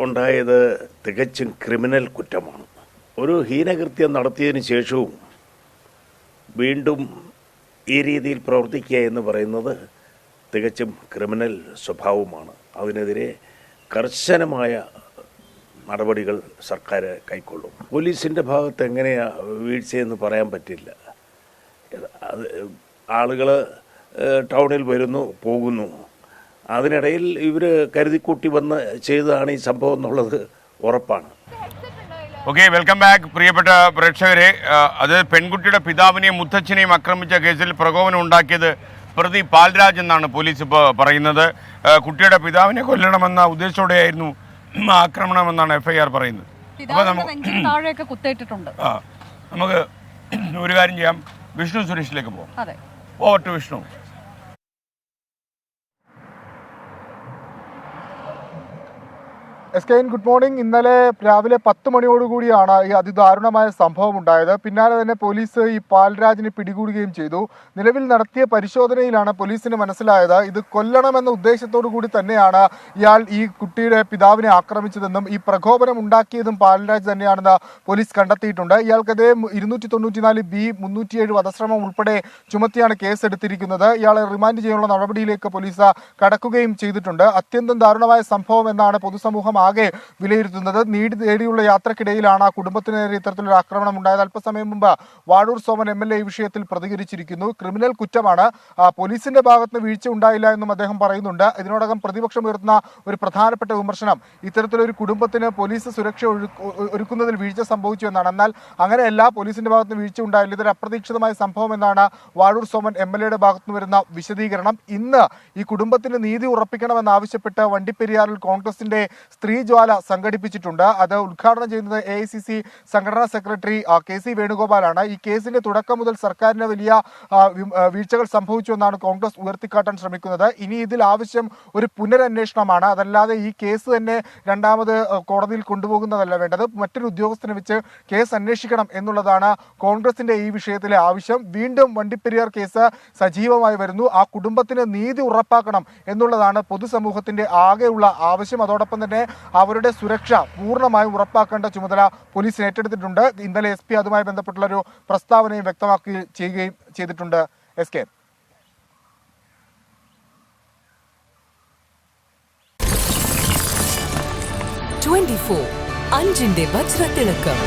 ഉണ്ടായത് തികച്ചും ക്രിമിനൽ കുറ്റമാണ്. ഒരു ഹീനകൃത്യം നടത്തിയതിന് ശേഷവും വീണ്ടും ഈ രീതിയിൽ പ്രവർത്തിക്കുക എന്ന് പറയുന്നത് തികച്ചും ക്രിമിനൽ സ്വഭാവമാണ്. അതിനെതിരെ കർശനമായ നടപടികൾ സർക്കാർ കൈക്കൊള്ളും. പോലീസിന്റെ ഭാഗത്ത് എങ്ങനെയാണ് വീഴ്ചയെന്ന് പറയാൻ പറ്റില്ല. അത് ആളുകൾ ടൗണിൽ വരുന്നു പോകുന്നു. അതിനിടയിൽ ഇവർ കരുതിക്കൂട്ടി വന്ന് ചെയ്തതാണ് ഈ സംഭവം എന്നുള്ളത് ഉറപ്പാണ്. ഓക്കെ വെൽക്കം ബാക്ക് പ്രിയപ്പെട്ട പ്രേക്ഷകരെ. അത് പെൺകുട്ടിയുടെ പിതാവിനെയും മുത്തച്ഛനെയും ആക്രമിച്ച കേസിൽ പ്രകോപനം ഉണ്ടാക്കിയത് പ്രതി പാൽരാജ് എന്നാണ് പോലീസ് ഇപ്പോൾ പറയുന്നത്. കുട്ടിയുടെ പിതാവിനെ കൊല്ലണമെന്ന ഉദ്ദേശത്തോടെയായിരുന്നു ആക്രമണമെന്നാണ് എഫ്ഐആർ പറയുന്നത്. അപ്പോൾ നമുക്ക് കുത്തേറ്റിട്ടുണ്ട്. ആ നമുക്ക് ഒരു കാര്യം ചെയ്യാം. വിഷ്ണു സുരേഷിലേക്ക് പോകാം അതെ. Over to Vishnu. S K good morning. ഇന്നലെ രാവിലെ പത്ത് മണിയോടുകൂടിയാണ് ഈ അതിദാരുണമായ സംഭവം ഉണ്ടായത് പിന്നാലെ തന്നെ പോലീസ് ഈ പാൽരാജിനെ പിടികൂടുകയും ചെയ്തു. നിലവിൽ നടത്തിയ പരിശോധനയിലാണ് പോലീസിന് മനസ്സിലായത്. ഇത് കൊല്ലണമെന്ന ഉദ്ദേശത്തോടു കൂടി തന്നെയാണ് ഇയാൾ ഈ കുട്ടിയുടെ പിതാവിനെ ആക്രമിച്ചതെന്നും ഈ പ്രകോപനം ഉണ്ടാക്കിയതും പാൽരാജ് തന്നെയാണെന്ന് പോലീസ് കണ്ടെത്തിയിട്ടുണ്ട്. ഇയാൾക്കെതിരെ ഇരുന്നൂറ്റി തൊണ്ണൂറ്റിനാല് ബി മുന്നൂറ്റിയേഴ് വധശ്രമം ഉൾപ്പെടെ ചുമത്തിയാണ് കേസ് എടുത്തിരിക്കുന്നത് ഇയാളെ റിമാൻഡ് ചെയ്യാനുള്ള നടപടിയിലേക്ക് പോലീസ് കടക്കുകയും ചെയ്തിട്ടുണ്ട്. അത്യന്തം ദാരുണമായ സംഭവം എന്നാണ് പൊതുസമൂഹം ആകെ വിലയിരുത്തുന്നത്. നീടി തേടിയുള്ള യാത്രക്കിടയിലാണ് ആ കുടുംബത്തിനെതിരെ ഇത്തരത്തിലൊരു ആക്രമണം ഉണ്ടായത്. അല്പസമയം മുമ്പ് Vazhoor Soman M L A ഈ വിഷയത്തിൽ പ്രതികരിച്ചിരിക്കുന്നു. ക്രിമിനൽ കുറ്റമാണ്. പോലീസിന്റെ ഭാഗത്ത് വീഴ്ച ഉണ്ടായില്ല എന്നും അദ്ദേഹം പറയുന്നുണ്ട്. ഇതിനോടകം പ്രതിപക്ഷം ഉയർത്തുന്ന ഒരു പ്രധാനപ്പെട്ട വിമർശനം ഇത്തരത്തിലൊരു കുടുംബത്തിന് പോലീസ് സുരക്ഷ ഒരുക്കുന്നതിൽ വീഴ്ച സംഭവിച്ചു എന്നാണ്. എന്നാൽ അങ്ങനെയല്ല പോലീസിന്റെ ഭാഗത്ത് വീഴ്ച ഉണ്ടായില്ല. ഇതൊരു അപ്രതീക്ഷിതമായ സംഭവം എന്നാണ് വാഴൂർ സോമൻ എം എൽ എയുടെ ഭാഗത്ത് നിന്ന് വരുന്ന വിശദീകരണം. ഇന്ന് ഈ കുടുംബത്തിന് നീതി ഉറപ്പിക്കണമെന്നാവശ്യപ്പെട്ട് വണ്ടിപ്പെരിയാറിൽ കോൺഗ്രസിന്റെ സ്ത്രീജ്വാല സംഘടിപ്പിച്ചിട്ടുണ്ട്. അത് ഉദ്ഘാടനം ചെയ്യുന്നത് എ സംഘടനാ സെക്രട്ടറി കെ സി വേണുഗോപാലാണ്. ഈ കേസിന്റെ തുടക്കം മുതൽ സർക്കാരിന് വലിയ വീഴ്ചകൾ സംഭവിച്ചു എന്നാണ് കോൺഗ്രസ് ഉയർത്തിക്കാട്ടാൻ ശ്രമിക്കുന്നത്. ഇനി ഇതിൽ ആവശ്യം ഒരു പുനരന്വേഷണമാണ്. അതല്ലാതെ ഈ കേസ് തന്നെ രണ്ടാമത് കോടതിയിൽ കൊണ്ടുപോകുന്നതല്ല വേണ്ടത്. മറ്റൊരു ഉദ്യോഗസ്ഥനെ വെച്ച് കേസ് അന്വേഷിക്കണം എന്നുള്ളതാണ് കോൺഗ്രസിന്റെ ഈ വിഷയത്തിലെ ആവശ്യം. വീണ്ടും വണ്ടിപ്പെരിയാർ കേസ് സജീവമായി വരുന്നു. ആ കുടുംബത്തിന് നീതി ഉറപ്പാക്കണം എന്നുള്ളതാണ് പൊതുസമൂഹത്തിന്റെ ആകെയുള്ള ആവശ്യം. അതോടൊപ്പം തന്നെ അവരുടെ സുരക്ഷ പൂർണമായും ഉറപ്പാക്കേണ്ട ചുമതല പോലീസ് ഏറ്റെടുത്തിട്ടുണ്ട്. ഇന്നലെ എസ് പി അതുമായി ബന്ധപ്പെട്ടുള്ള ഒരു പ്രസ്താവനയും വ്യക്തമാക്കി ചെയ്യുകയും ചെയ്തിട്ടുണ്ട് എസ് കെ. ട്വന്റി ഫോർ അഞ്ചിന്റെ വജ്രത്തിളക്കം.